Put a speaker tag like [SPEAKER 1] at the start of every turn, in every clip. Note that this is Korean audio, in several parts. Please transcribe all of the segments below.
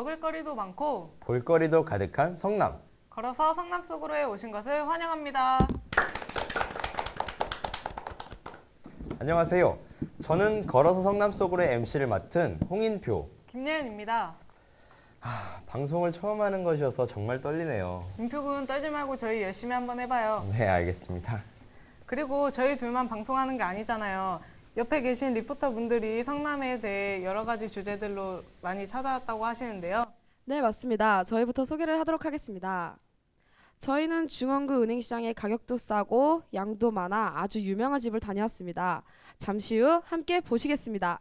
[SPEAKER 1] 먹을거리도 많고
[SPEAKER 2] 볼거리도 가득한 성남.
[SPEAKER 1] 걸어서 성남 속으로에 오신 것을 환영합니다.
[SPEAKER 2] 안녕하세요. 저는 걸어서 성남 속으로의 MC를 맡은 홍인표.
[SPEAKER 1] 김예은입니다.
[SPEAKER 2] 방송을 처음 하는 것이어서 정말 떨리네요.
[SPEAKER 1] 임표군 떨지 말고 저희 열심히 한번 해봐요.
[SPEAKER 2] 네, 알겠습니다.
[SPEAKER 1] 그리고 저희 둘만 방송하는 게 아니잖아요. 옆에 계신 리포터 분들이 성남에 대해 여러 가지 주제들로 많이 찾아왔다고 하시는데요.
[SPEAKER 3] 네, 맞습니다. 저희부터 소개를 하도록 하겠습니다. 저희는 중원구 은행시장에 가격도 싸고 양도 많아 아주 유명한 집을 다녀왔습니다. 잠시 후 함께 보시겠습니다.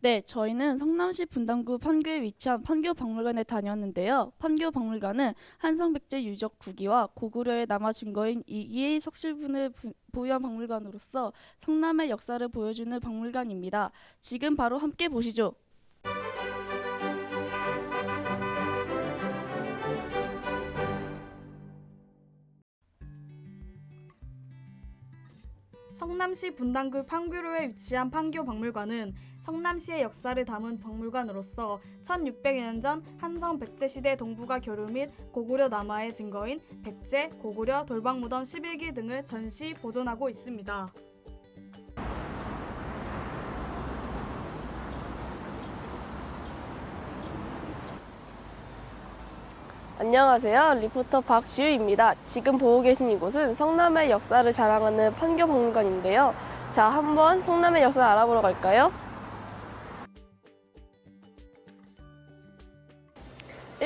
[SPEAKER 4] 네, 저희는 성남시 분당구 판교에 위치한 판교 박물관에 다녔는데요. 판교 박물관은 한성백제 유적 구기와 고구려의 남아 증거인 이기의 석실분을 부- 보유한 박물관으로서 성남의 역사를 보여주는 박물관입니다. 지금 바로 함께 보시죠.
[SPEAKER 5] 성남시 분당구 판교로에 위치한 판교 박물관은 성남시의 역사를 담은 박물관으로서 1600여 년 전 한성 백제 시대 동북아 교류 및 고구려 남하의 증거인 백제, 고구려, 돌방 무덤 11기 등을 전시 보존하고 있습니다.
[SPEAKER 6] 안녕하세요. 리포터 박지우입니다. 지금 보고 계신 이곳은 성남의 역사를 자랑하는 판교 박물관인데요. 자, 한번 성남의 역사를 알아보러 갈까요?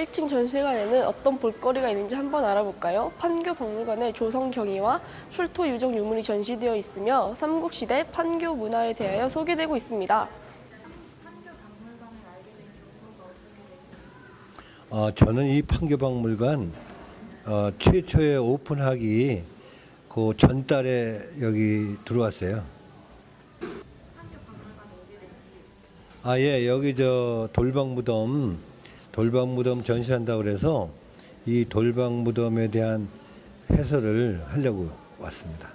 [SPEAKER 6] 1층 전시관에는 어떤 볼거리가 있는지 한번 알아볼까요? 판교 박물관에 조성 경위와 출토 유적 유물이 전시되어 있으며 삼국시대 판교 문화에 대하여 소개되고 있습니다.
[SPEAKER 7] 어, 저는 이 판교박물관 어, 최초에 오픈하기 그 전달에 여기 들어왔어요. 아, 예, 여기 저 돌방무덤, 돌방 무덤 전시한다 그래서 이 돌방 무덤에 대한 해설을 하려고 왔습니다.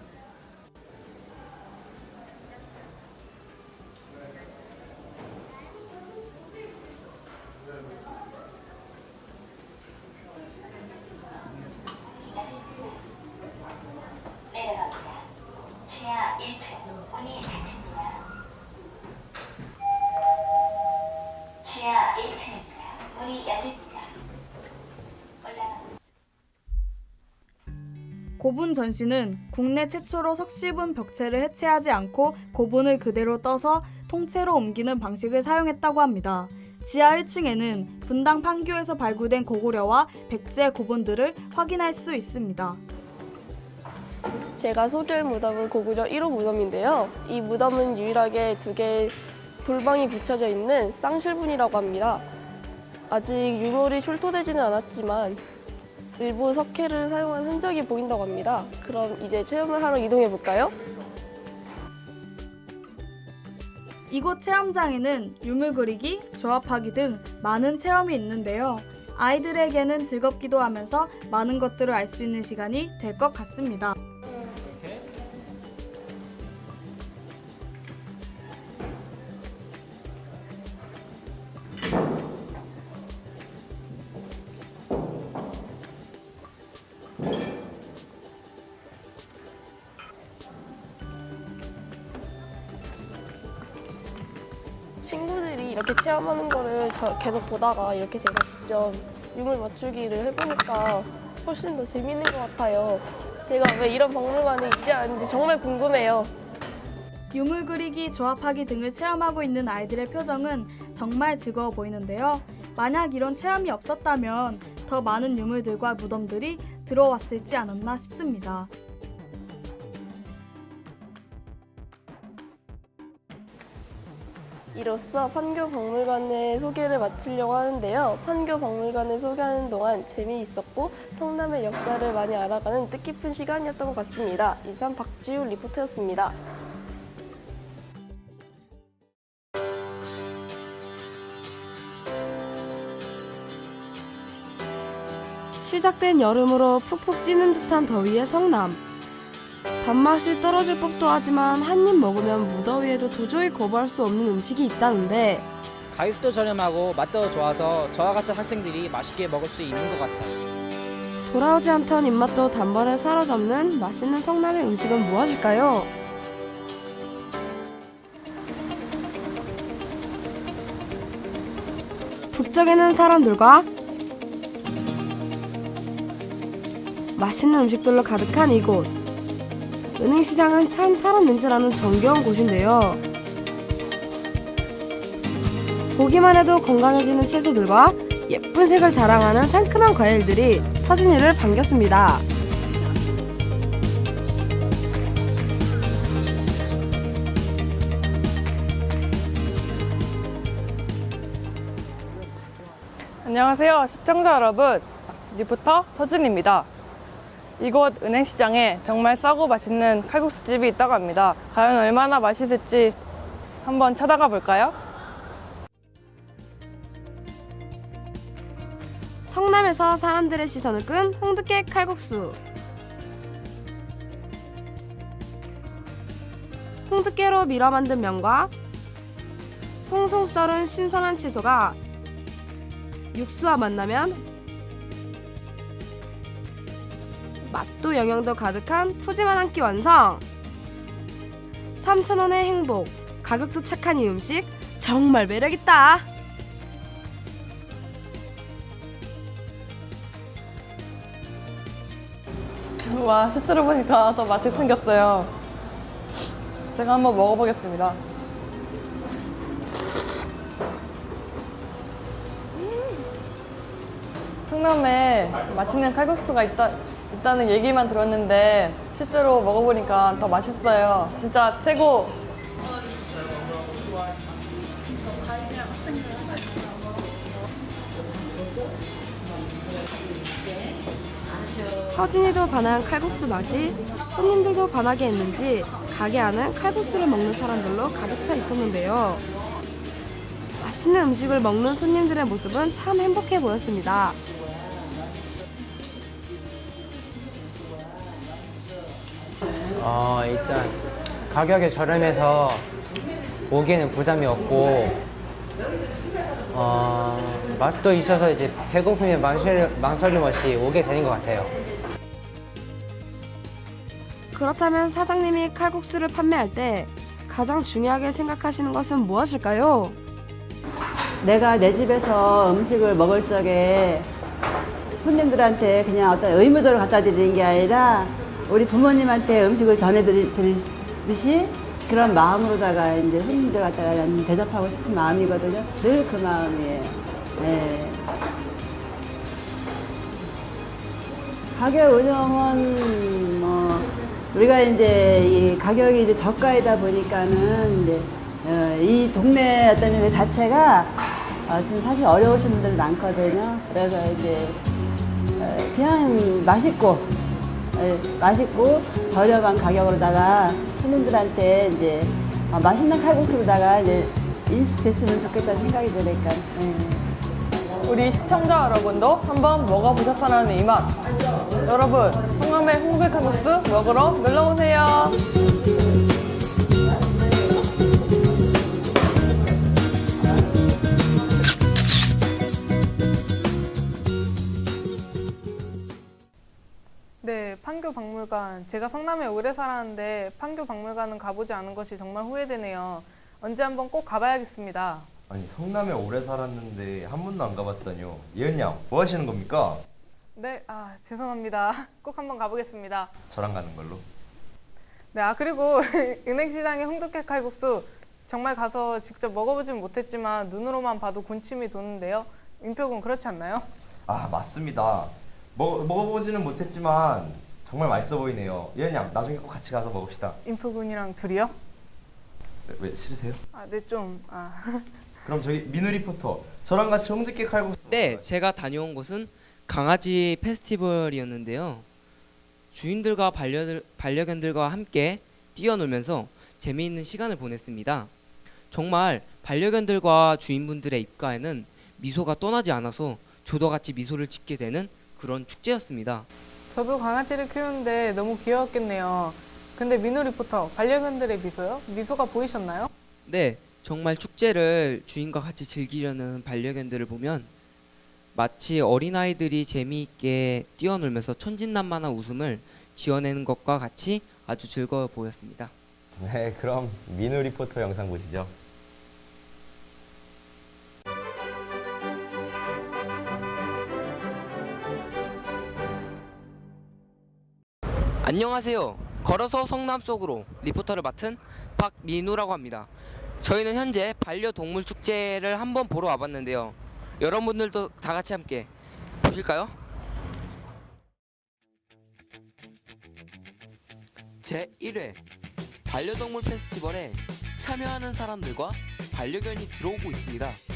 [SPEAKER 5] 고분 전시는 국내 최초로 석시분 벽체를 해체하지 않고 고분을 그대로 떠서 통째로 옮기는 방식을 사용했다고 합니다. 지하 1층에는 분당 판교에서 발굴된 고구려와 백제 고분들을 확인할 수 있습니다.
[SPEAKER 6] 제가 소개할 무덤은 고구려 1호 무덤인데요. 이 무덤은 유일하게 두 개의 돌방이 붙여져 있는 쌍실분이라고 합니다. 아직 유물이 출토되지는 않았지만 일부 석회를 사용한 흔적이 보인다고 합니다. 그럼 이제 체험을 하러 이동해 볼까요?
[SPEAKER 5] 이곳 체험장에는 유물 그리기, 조합하기 등 많은 체험이 있는데요. 아이들에게는 즐겁기도 하면서 많은 것들을 알 수 있는 시간이 될 것 같습니다.
[SPEAKER 6] 계속 보다가 이렇게 제가 직접 유물 맞추기를 해보니까 훨씬 더 재밌는 것 같아요. 제가 왜 이런 박물관에 이제 왔는지 정말 궁금해요.
[SPEAKER 5] 유물 그리기, 조합하기 등을 체험하고 있는 아이들의 표정은 정말 즐거워 보이는데요. 만약 이런 체험이 없었다면 더 많은 유물들과 무덤들이 들어왔을지 않았나 싶습니다.
[SPEAKER 6] 이로써 판교 박물관의 소개를 마치려고 하는데요. 판교 박물관을 소개하는 동안 재미있었고 성남의 역사를 많이 알아가는 뜻깊은 시간이었던 것 같습니다. 이상 박지우 리포터였습니다.
[SPEAKER 3] 시작된 여름으로 푹푹 찌는 듯한 더위의 성남. 단맛이 떨어질 법도 하지만 한 입 먹으면 무더위에도 도저히 거부할 수 없는 음식이 있다는데
[SPEAKER 8] 가격도 저렴하고 맛도 좋아서 저와 같은 학생들이 맛있게 먹을 수 있는 것 같아요.
[SPEAKER 3] 돌아오지 않던 입맛도 단번에 사로잡는 맛있는 성남의 음식은 무엇일까요? 북적이는 사람들과 맛있는 음식들로 가득한 이곳. 은행 시장은 참 사람 냄새나는 정겨운 곳인데요. 보기만 해도 건강해지는 채소들과 예쁜 색을 자랑하는 상큼한 과일들이 서진이를 반겼습니다.
[SPEAKER 1] 안녕하세요 시청자 여러분 리포터 서진입니다 이곳 은행시장에 정말 싸고 맛있는 칼국수 집이 있다고 합니다 과연 얼마나 맛있을지 한번 찾아가 볼까요?
[SPEAKER 3] 성남에서 사람들의 시선을 끈 홍두깨 칼국수. 홍두깨로 밀어 만든 면과 송송 썰은 신선한 채소가 육수와 만나면 맛도 영양도 가득한 푸짐한 한 끼 완성. 3,000원의 행복, 가격도 착한 이 음식 정말 매력있다.
[SPEAKER 1] 와 실제로 보니까 더 맛이 생겼어요. 제가 한번 먹어보겠습니다. 성남에 맛있는 칼국수가 있다, 있다는 얘기만 들었는데 실제로 먹어보니까 더 맛있어요 진짜 최고
[SPEAKER 3] 서진이도 반한 칼국수 맛이 손님들도 반하게 했는지 가게 안은 칼국수를 먹는 사람들로 가득 차 있었는데요. 맛있는 음식을 먹는 손님들의 모습은 참 행복해 보였습니다.
[SPEAKER 9] 어, 일단 가격이 저렴해서 오기에는 부담이 없고 어, 맛도 있어서 이제 배고프면 망설임, 망설임 없이 오게 되는 것 같아요.
[SPEAKER 3] 그렇다면 사장님이 칼국수를 판매할 때 가장 중요하게 생각하시는 것은 무엇일까요?
[SPEAKER 10] 내가 내 집에서 음식을 먹을 적에 손님들한테 그냥 어떤 의무적으로 갖다 드리는 게 아니라 우리 부모님한테 음식을 전해드리듯이 그런 마음으로다가 이제 손님들 갖다가 나는 대접하고 싶은 마음이거든요. 늘 그 마음이에요. 네. 가격 운영은 뭐 우리가 이제 이 가격이 이제 저가이다 보니까는 이제 어, 이 동네 어떤 그 자체가 어, 좀 사실 어려우신 분들 많거든요. 그래서 이제 어, 그냥 맛있고 예, 맛있고 저렴한 가격으로다가 손님들한테 이제 어, 맛있는 칼국수로다가 이제 인식됐으면 좋겠다는 생각이 드니까. 예.
[SPEAKER 1] 우리 시청자 여러분도 한번 먹어보셨으라는 이 맛. 여러분, 성남의 홍백 칼국수 먹으러 놀러 오세요. 제가 성남에 오래 살았는데 판교 박물관은 가보지 않은 것이 정말 후회되네요. 언제 한번 꼭 가봐야겠습니다.
[SPEAKER 2] 아니 성남에 오래 살았는데 한 번도 안 가봤다뇨. 예은 양, 뭐 하시는 겁니까?
[SPEAKER 1] 네, 아, 죄송합니다. 꼭 한번 가보겠습니다.
[SPEAKER 2] 저랑 가는 걸로.
[SPEAKER 1] 네, 아, 그리고 은행시장의 홍두깨 칼국수 정말 가서 직접 먹어보진 못했지만 눈으로만 봐도 군침이 도는데요. 임표군 그렇지 않나요?
[SPEAKER 2] 아 맞습니다. 먹 먹어보지는 못했지만 정말 맛있어 보이네요. 예은 양, 나중에 꼭 같이 가서 먹읍시다.
[SPEAKER 1] 임표군이랑 둘이요?
[SPEAKER 2] 왜, 왜 싫으세요?
[SPEAKER 1] 아, 네, 좀, 아.
[SPEAKER 2] 그럼 저기 민우 리포터, 저랑 같이 홍두깨 칼국수.
[SPEAKER 11] 네, 제가 다녀온 곳은 강아지 페스티벌이었는데요. 주인들과 반려, 반려견들과 함께 뛰어놀면서 재미있는 시간을 보냈습니다. 정말 반려견들과 주인분들의 입가에는 미소가 떠나지 않아서 저도 같이 미소를 짓게 되는 그런 축제였습니다.
[SPEAKER 1] 저도 강아지를 키우는데 너무 귀여웠겠네요. 근데 민우 리포터, 반려견들의 미소요? 미소가 보이셨나요?
[SPEAKER 11] 네, 정말 축제를 주인과 같이 즐기려는 반려견들을 보면 마치 어린아이들이 재미있게 뛰어놀면서 천진난만한 웃음을 지어내는 것과 같이 아주 즐거워 보였습니다.
[SPEAKER 2] 네, 그럼 민우 리포터 영상 보시죠.
[SPEAKER 11] 안녕하세요. 걸어서 성남 속으로 리포터를 맡은 박민우라고 합니다. 저희는 현재 반려동물 축제를 한번 보러 와봤는데요. 여러분들도 다 같이 함께 보실까요? 제 1회 반려동물 페스티벌에 참여하는 사람들과 반려견이 들어오고 있습니다.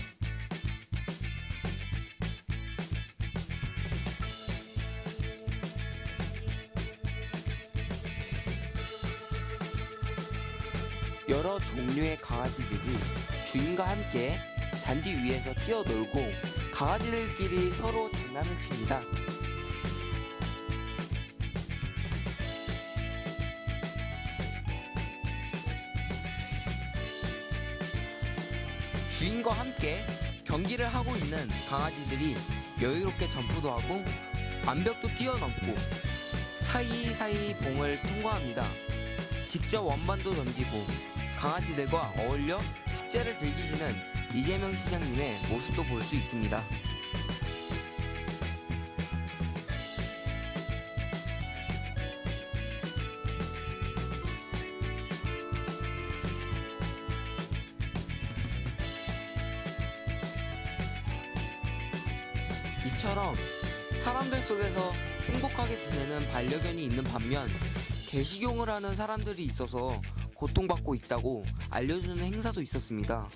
[SPEAKER 11] 여러 종류의 강아지들이 주인과 함께 잔디 위에서 뛰어놀고 강아지들끼리 서로 장난을 칩니다. 주인과 함께 경기를 하고 있는 강아지들이 여유롭게 점프도 하고 암벽도 뛰어넘고 사이사이 봉을 통과합니다. 직접 원반도 던지고 강아지들과 어울려 축제를 즐기시는 이재명 시장님의 모습도 볼 수 있습니다. 이처럼 사람들 속에서 행복하게 지내는 반려견이 있는 반면 개식용을 하는 사람들이 있어서 고통받고 있다고 알려주는 행사도 있었습니다.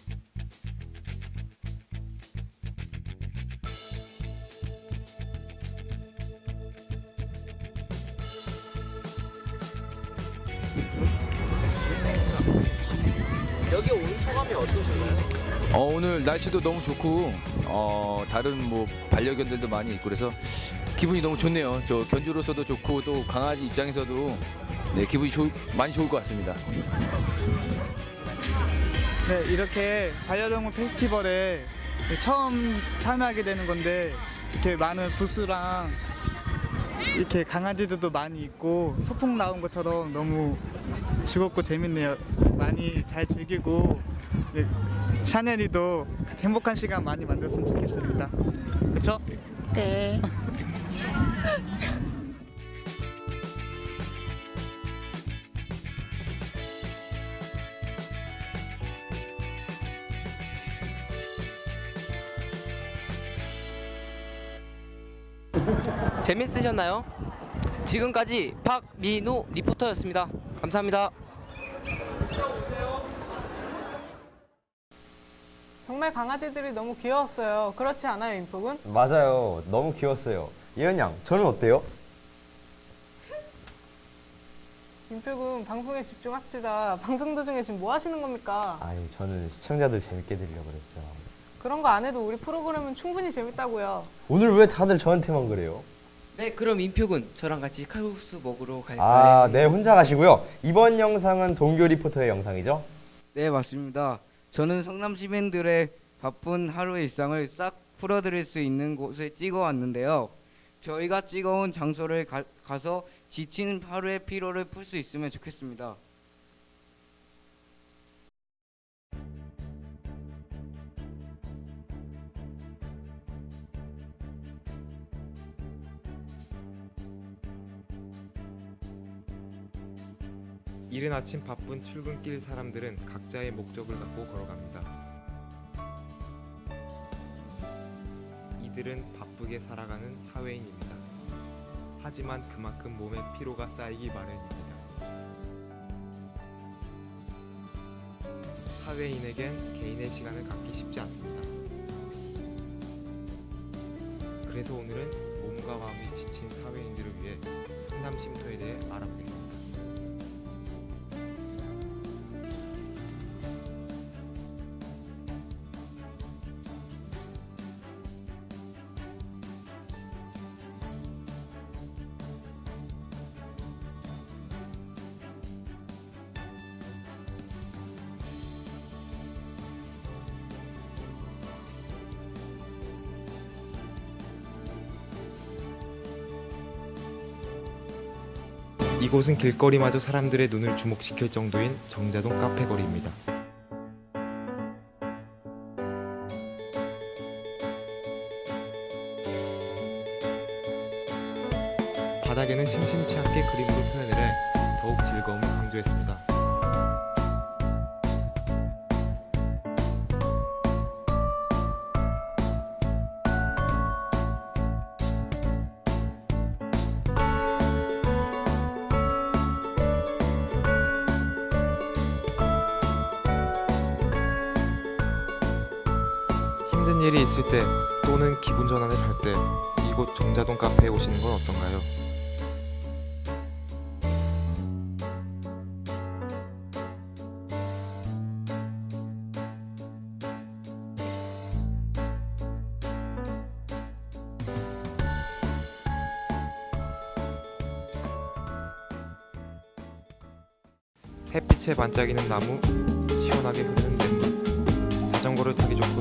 [SPEAKER 11] 여기 온 소감이 어떠신가요?
[SPEAKER 12] 어, 오늘 날씨도 너무 좋고 어, 다른 뭐 반려견들도 많이 있고 그래서 기분이 너무 좋네요. 저 견주로서도 좋고 또 강아지 입장에서도 네, 기분이 좋- 많이 좋을 것 같습니다.
[SPEAKER 13] 네, 이렇게 반려동물 페스티벌에 처음 참여하게 되는 건데 이렇게 많은 부스랑 이렇게 강아지들도 많이 있고 소풍 나온 것처럼 너무 즐겁고 재밌네요. 많이 잘 즐기고 네, 샤넬이도 행복한 시간 많이 만들었으면 좋겠습니다. 그렇죠?
[SPEAKER 6] 네.
[SPEAKER 11] 재밌으셨나요? 지금까지 박민우 리포터였습니다. 감사합니다.
[SPEAKER 1] 정말 강아지들이 너무 귀여웠어요. 그렇지 않아요, 인폭은?
[SPEAKER 2] 맞아요. 너무 귀여웠어요. 예은 양, 저는 어때요?
[SPEAKER 1] 인폭은 방송에 집중합시다. 방송 도중에 지금 뭐 하시는 겁니까?
[SPEAKER 2] 아니, 저는 시청자들 재밌게 드리려고 그랬죠.
[SPEAKER 1] 그런 거 안 해도 우리 프로그램은 충분히 재밌다고요.
[SPEAKER 2] 오늘 왜 다들 저한테만 그래요?
[SPEAKER 11] 네, 그럼 인표군 저랑 같이 칼국수 먹으러 갈까요?
[SPEAKER 2] 아, 네, 혼자 가시고요. 이번 영상은 동교 리포터의 영상이죠?
[SPEAKER 14] 네, 맞습니다. 저는 성남 시민들의 바쁜 하루의 일상을 싹 풀어드릴 수 있는 곳에 찍어 왔는데요. 저희가 찍어온 장소를 가, 가서 지친 하루의 피로를 풀 수 있으면 좋겠습니다.
[SPEAKER 15] 이른 아침 바쁜 출근길 사람들은 각자의 목적을 갖고 걸어갑니다. 이들은 바쁘게 살아가는 사회인입니다. 하지만 그만큼 몸에 피로가 쌓이기 마련입니다. 사회인에겐 개인의 시간을 갖기 쉽지 않습니다. 그래서 오늘은 몸과 마음이 지친 사회인들을 위해 상담 쉼터에 대해 알아보겠습니다. 이곳은 길거리마저 사람들의 눈을 주목시킬 정도인 정자동 카페 거리입니다. 힘든 일이 있을 때 또는 기분 전환을 할 때 이곳 정자동 카페에 오시는 건 어떤가요? 햇빛에 반짝이는 나무, 시원하게 흐르는 냇물, 자전거를 타기 좋고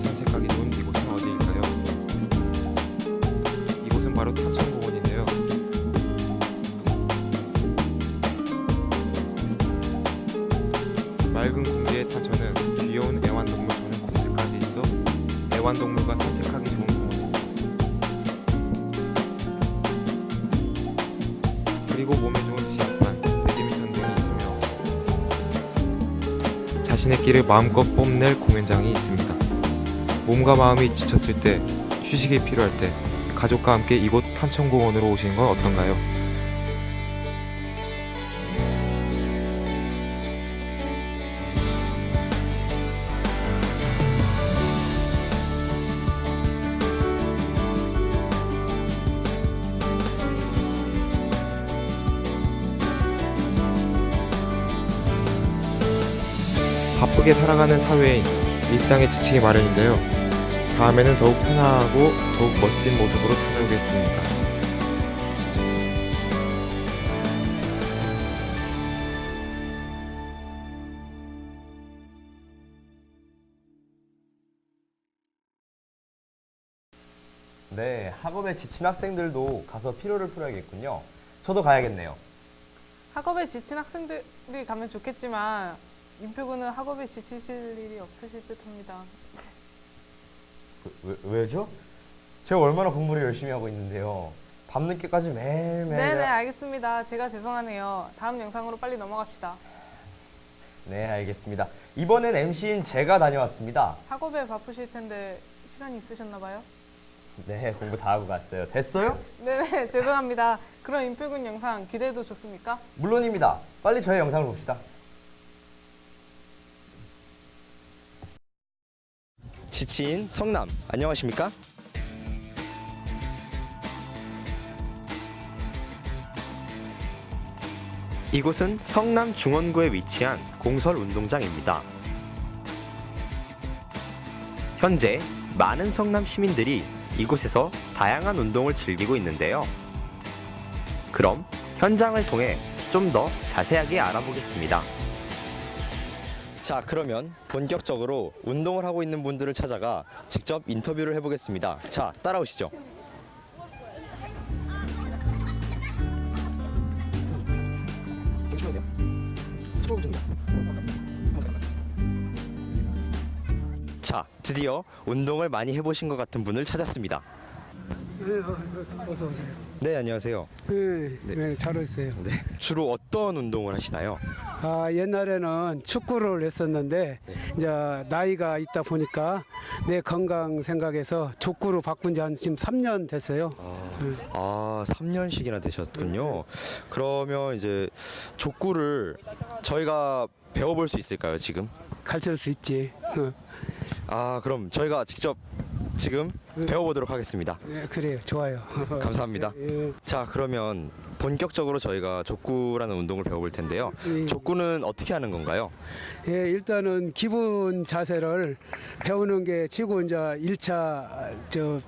[SPEAKER 15] 자신의 끼를 마음껏 뽐낼 공연장이 있습니다. 몸과 마음이 지쳤을 때, 휴식이 필요할 때, 가족과 함께 이곳 탄천공원으로 오시는 건 어떤가요? 바쁘게 살아가는 사회인 일상에 지치기 마련인데요. 다음에는 더욱 편안하고 더욱 멋진 모습으로 찾아오겠습니다.
[SPEAKER 2] 네, 학업에 지친 학생들도 가서 피로를 풀어야겠군요. 저도 가야겠네요.
[SPEAKER 1] 학업에 지친 학생들이 가면 좋겠지만 임표군은 학업에 지치실 일이 없으실 듯합니다.
[SPEAKER 2] 왜, 왜죠? 제가 얼마나 공부를 열심히 하고 있는데요. 밤늦게까지 매일매일
[SPEAKER 1] 네네 알겠습니다. 제가 죄송하네요. 다음 영상으로 빨리 넘어갑시다.
[SPEAKER 2] 네, 알겠습니다. 이번엔 MC인 제가 다녀왔습니다.
[SPEAKER 1] 학업에 바쁘실 텐데 시간이 있으셨나 봐요?
[SPEAKER 2] 네, 공부 다 하고 갔어요. 됐어요?
[SPEAKER 1] 네네 죄송합니다. 그럼 임표군 영상 기대해도 좋습니까?
[SPEAKER 2] 물론입니다. 빨리 저의 영상을 봅시다. 지치인 성남, 안녕하십니까? 이곳은 성남 중원구에 위치한 공설 운동장입니다. 현재 많은 성남 시민들이 이곳에서 다양한 운동을 즐기고 있는데요. 그럼 현장을 통해 좀 더 자세하게 알아보겠습니다. 자, 그러면 본격적으로 운동을 하고 있는 분들을 찾아가 직접 인터뷰를 해보겠습니다. 자, 따라오시죠. 자, 드디어 운동을 많이 해보신 것 같은 분을 찾았습니다.
[SPEAKER 16] 어서 오세요.
[SPEAKER 2] 네, 안녕하세요.
[SPEAKER 16] 네, 네, 잘 오세요.
[SPEAKER 2] 네. 주로 어떤 운동을 하시나요?
[SPEAKER 16] 아, 옛날에는 축구를 했었는데 이제 나이가 있다 보니까 내 건강 생각해서 족구로 바꾼 지 한 지금 3년 됐어요. 네.
[SPEAKER 2] 아, 3년씩이나 되셨군요. 그러면 이제 족구를 저희가 배워볼 수 있을까요, 지금?
[SPEAKER 16] 가르칠 수 있지. 어.
[SPEAKER 2] 아, 그럼 저희가 직접 지금 배워보도록 하겠습니다.
[SPEAKER 16] 네, 그래요. 좋아요.
[SPEAKER 2] 감사합니다.
[SPEAKER 16] 예.
[SPEAKER 2] 자, 그러면 본격적으로 저희가 족구라는 운동을 배워볼 텐데요.
[SPEAKER 16] 예.
[SPEAKER 2] 족구는 어떻게 하는 건가요?
[SPEAKER 16] 예, 일단은 기본 자세를 배우는 게 최고 이제 1차 저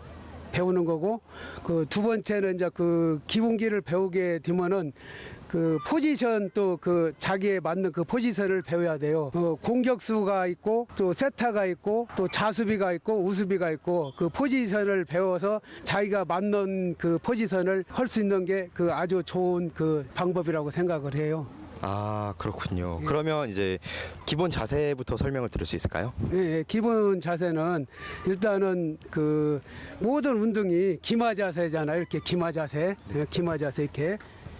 [SPEAKER 16] 배우는 거고 그 두 번째는 이제 그 기본기를 배우게 되면은 그 포지션 또 그 자기에 맞는 그 포지션을 배워야 돼요. 어, 공격수가 있고 또 세타가 있고 또 자수비가 있고 우수비가 있고 그 포지션을 배워서 자기가 맞는 그 포지션을 할 수 있는 게 그 아주 좋은 그 방법이라고 생각을 해요.
[SPEAKER 2] 아 그렇군요. 그러면 이제 기본 자세부터 설명을 들을 수 있을까요?
[SPEAKER 16] 예, 예, 기본 자세는 일단은 그 모든 운동이 기마 자세잖아요. 이렇게 기마 자세, 예, 기마 자세 이렇게.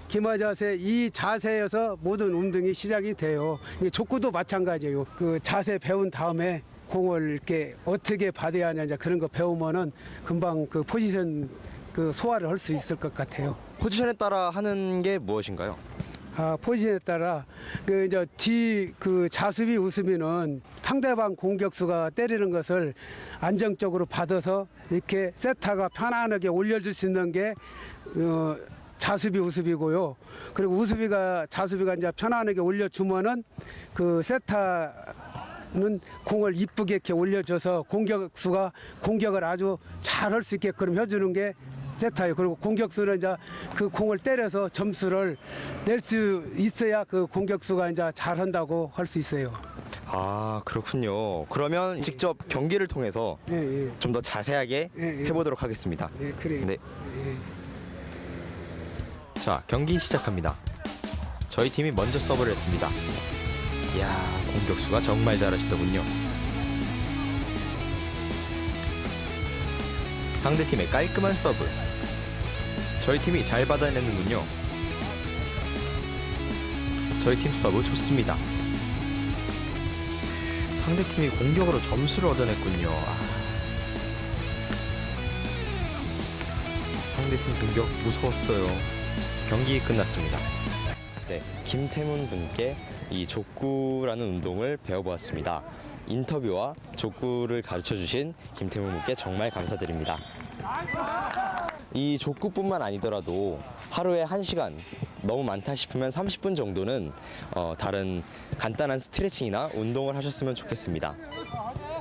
[SPEAKER 16] 기마 자세 이 자세에서 모든 운동이 시작이 돼요. 이 족구도 마찬가지예요. 그 자세 배운 다음에 공을 이렇게 어떻게 받아야 하냐 그런 거 배우면은 금방 그 포지션 그 소화를 할 수 있을 것 같아요.
[SPEAKER 2] 포지션에 따라 하는 게 무엇인가요?
[SPEAKER 16] 아, 포지션에 따라 그 이제 뒤 그 자수비 우수비는 상대방 공격수가 때리는 것을 안정적으로 받아서 이렇게 세타가 편안하게 올려줄 수 있는 게 어, 자수비 우수비고요. 그리고 우수비가 자수비가 이제 편안하게 올려주면은 그 세타는 공을 이쁘게 이렇게 올려줘서 공격수가 공격을 아주 잘 할 수 있게끔 해주는 게 세타예요. 그리고 공격수는 이제 그 공을 때려서 점수를 낼 수 있어야 그 공격수가 이제 잘 한다고 할 수 있어요.
[SPEAKER 2] 아 그렇군요. 그러면 직접 경기를 통해서
[SPEAKER 16] 예, 예.
[SPEAKER 2] 좀 더 자세하게
[SPEAKER 16] 예, 예.
[SPEAKER 2] 해보도록 하겠습니다.
[SPEAKER 16] 예, 그래요.
[SPEAKER 2] 네.
[SPEAKER 16] 예.
[SPEAKER 2] 자 경기 시작합니다. 저희 팀이 먼저 서브를 했습니다. 이야 공격수가 정말 잘하시더군요. 상대팀의 깔끔한 서브. 저희 팀이 잘 받아내는군요. 저희 팀 서브 좋습니다. 상대팀이 공격으로 점수를 얻어냈군요. 아. 상대팀 공격 무서웠어요. 경기 끝났습니다. 네, 김태문 분께 이 족구라는 운동을 배워보았습니다. 인터뷰와 족구를 가르쳐 주신 김태문 분께 정말 감사드립니다. 이 족구뿐만 아니더라도 하루에 1시간 너무 많다 싶으면 30분 정도는 어, 다른 간단한 스트레칭이나 운동을 하셨으면 좋겠습니다.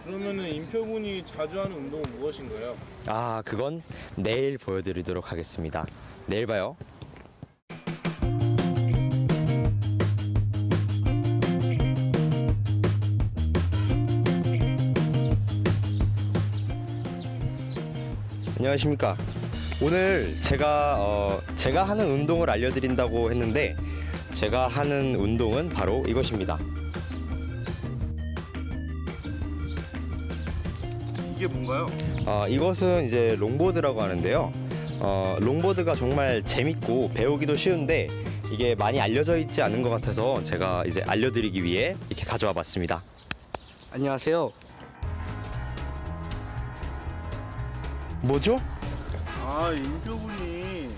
[SPEAKER 17] 그러면은 임표군이 자주 하는 운동은 무엇인가요?
[SPEAKER 2] 아, 그건 내일 보여드리도록 하겠습니다. 내일 봐요. 안녕하십니까. 오늘 제가 어, 제가 하는 운동을 알려드린다고 했는데 제가 하는 운동은 바로 이것입니다.
[SPEAKER 17] 이게 뭔가요?
[SPEAKER 2] 어, 이것은 이제 롱보드라고 하는데요. 어, 롱보드가 정말 재밌고 배우기도 쉬운데 이게 많이 알려져 있지 않은 것 같아서 제가 이제 알려드리기 위해 이렇게 가져와 봤습니다.
[SPEAKER 14] 안녕하세요.
[SPEAKER 2] 뭐죠?
[SPEAKER 17] 아 임표군이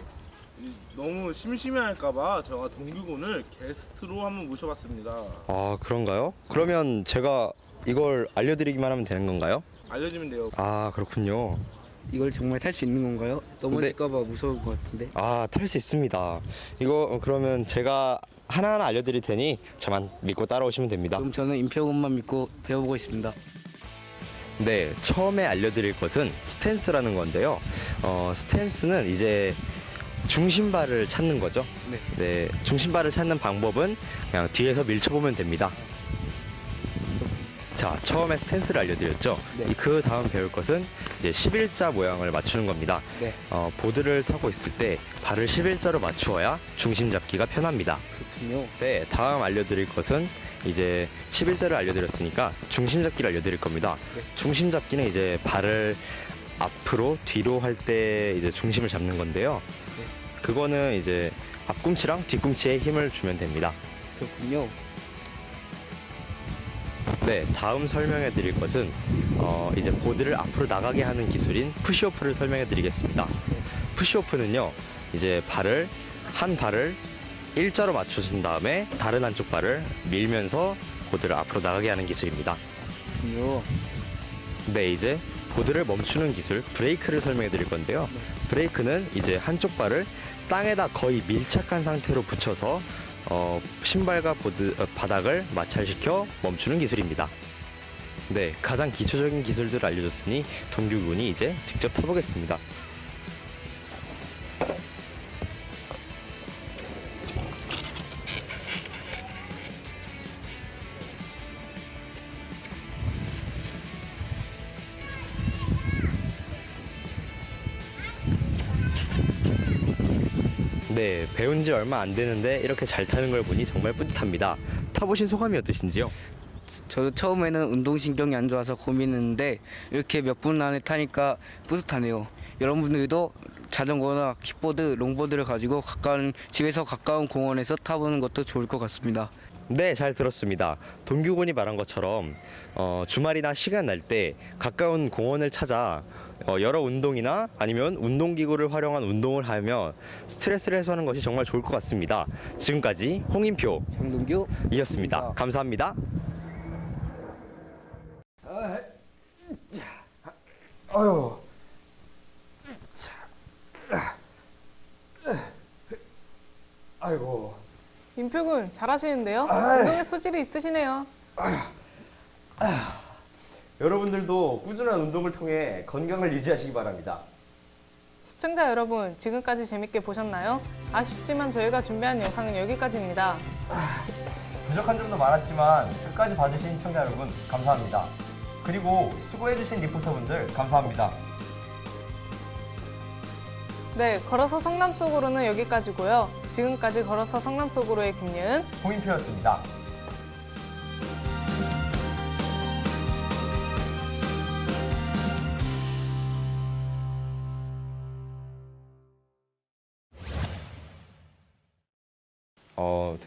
[SPEAKER 17] 이- 너무 심심해할까봐 제가 동규군을 게스트로 한번 모셔봤습니다.
[SPEAKER 2] 아 그런가요? 그러면 제가 이걸 알려드리기만 하면 되는 건가요?
[SPEAKER 17] 알려주면 돼요.
[SPEAKER 2] 아 그렇군요.
[SPEAKER 14] 이걸 정말 탈 수 있는 건가요? 넘어질까봐 무서울 것 같은데.
[SPEAKER 2] 아 탈 수 있습니다. 이거 어, 그러면 제가 하나하나 알려드릴 테니 저만 믿고 따라오시면 됩니다.
[SPEAKER 14] 그럼 저는 임표군만 믿고 배워보고 있습니다.
[SPEAKER 2] 네, 처음에 알려드릴 것은 스탠스라는 건데요. 어, 스탠스는 이제 중심발을 찾는 거죠.
[SPEAKER 14] 네.
[SPEAKER 2] 네, 중심발을 찾는 방법은 그냥 뒤에서 밀쳐보면 됩니다. 자, 처음에 스탠스를 알려드렸죠.
[SPEAKER 14] 네.
[SPEAKER 2] 이- 그 다음 배울 것은 이제 11자 모양을 맞추는 겁니다.
[SPEAKER 14] 네.
[SPEAKER 2] 어, 보드를 타고 있을 때 발을 11자로 맞추어야 중심 잡기가 편합니다.
[SPEAKER 14] 그렇군요.
[SPEAKER 2] 네, 다음 알려드릴 것은 이제 11자를 알려드렸으니까 중심 잡기를 알려드릴 겁니다.
[SPEAKER 14] 네.
[SPEAKER 2] 중심 잡기는 이제 발을 앞으로 뒤로 할 때 이제 중심을 잡는 건데요.
[SPEAKER 14] 네.
[SPEAKER 2] 그거는 이제 앞꿈치랑 뒤꿈치에 힘을 주면 됩니다.
[SPEAKER 14] 그렇군요.
[SPEAKER 2] 네, 다음 설명해 드릴 것은 어, 이제 보드를 앞으로 나가게 하는 기술인 푸시오프를 설명해 드리겠습니다. 푸시오프는요, 이제 발을, 한 발을 일자로 맞추신 다음에 다른 한쪽 발을 밀면서 보드를 앞으로 나가게 하는 기술입니다.
[SPEAKER 14] 그렇군요.
[SPEAKER 2] 네, 이제 보드를 멈추는 기술, 브레이크를 설명해 드릴 건데요. 브레이크는 이제 한쪽 발을 땅에다 거의 밀착한 상태로 붙여서 어, 신발과 보드 어, 바닥을 마찰시켜 멈추는 기술입니다. 네, 가장 기초적인 기술들을 알려줬으니 동규군이 이제 직접 타보겠습니다. 지 얼마 안 되는데 이렇게 잘 타는 걸 보니 정말 뿌듯합니다. 타보신 소감이 어떠신지요?
[SPEAKER 14] 저도 처음에는 운동신경이 안 좋아서 고민했는데 이렇게 몇 분 안에 타니까 뿌듯하네요. 여러분들도 자전거나 킥보드, 롱보드를 가지고 가까운 집에서 가까운 공원에서 타보는 것도 좋을 것 같습니다.
[SPEAKER 2] 네, 잘 들었습니다. 동규군이 말한 것처럼 어, 주말이나 시간 날 때 가까운 공원을 찾아 어, 여러 운동이나 아니면 운동기구를 활용한 운동을 하며 스트레스를 해소하는 것이 정말 좋을 것 같습니다. 지금까지 홍인표
[SPEAKER 14] 장동규 이었습니다.
[SPEAKER 2] 감사합니다.
[SPEAKER 7] 아유. 아이고.
[SPEAKER 1] 임표군 잘하시는데요?
[SPEAKER 7] 아이.
[SPEAKER 1] 운동에 소질이 있으시네요.
[SPEAKER 2] 여러분들도 꾸준한 운동을 통해 건강을 유지하시기 바랍니다.
[SPEAKER 1] 시청자 여러분, 지금까지 재밌게 보셨나요? 아쉽지만 저희가 준비한 영상은 여기까지입니다.
[SPEAKER 2] 부족한 점도 많았지만 끝까지 봐주신 시청자 여러분 감사합니다. 그리고 수고해주신 리포터분들 감사합니다.
[SPEAKER 1] 네, 걸어서 성남 속으로는 여기까지고요. 지금까지 걸어서 성남 속으로의 김예은,
[SPEAKER 2] 홍인표였습니다.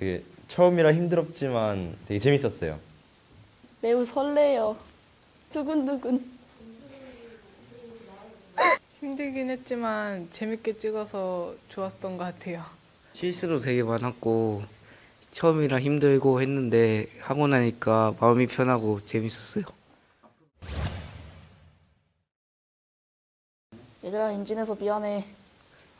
[SPEAKER 2] 되게 처음이라 힘들었지만 되게 재밌었어요.
[SPEAKER 6] 매우 설레요. 두근두근.
[SPEAKER 1] 힘들긴 했지만 재밌게 찍어서 좋았던 것 같아요.
[SPEAKER 14] 실수도 되게 많았고 처음이라 힘들고 했는데 하고 나니까 마음이 편하고 재밌었어요.
[SPEAKER 4] 얘들아 엔진에서 미안해.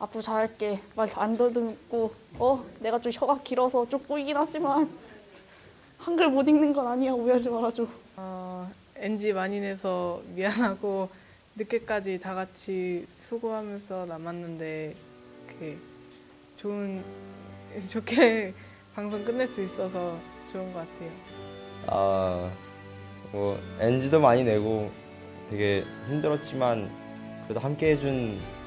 [SPEAKER 4] 앞으로 잘할게. 말 안 더듬고 어 내가 좀 혀가 길어서 좀 꼬이긴 하지만 한글 못 읽는 건 아니야 오해하지 말아줘.
[SPEAKER 1] 어, NG 많이 내서 미안하고 늦게까지 다 같이 수고하면서 남았는데 그 좋은 좋게 방송 끝낼 수 있어서 좋은 것 같아요.
[SPEAKER 2] 아, 뭐 NG도 많이 내고 되게 힘들었지만 그래도 함께 해준 예,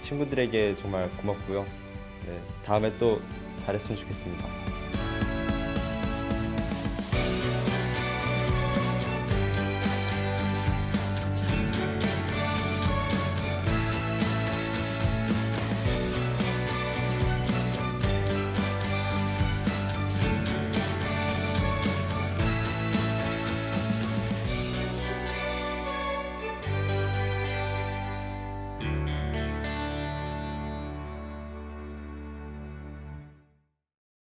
[SPEAKER 2] 친구들에게 정말 고맙고요. 네, 다음에 또 잘했으면 좋겠습니다.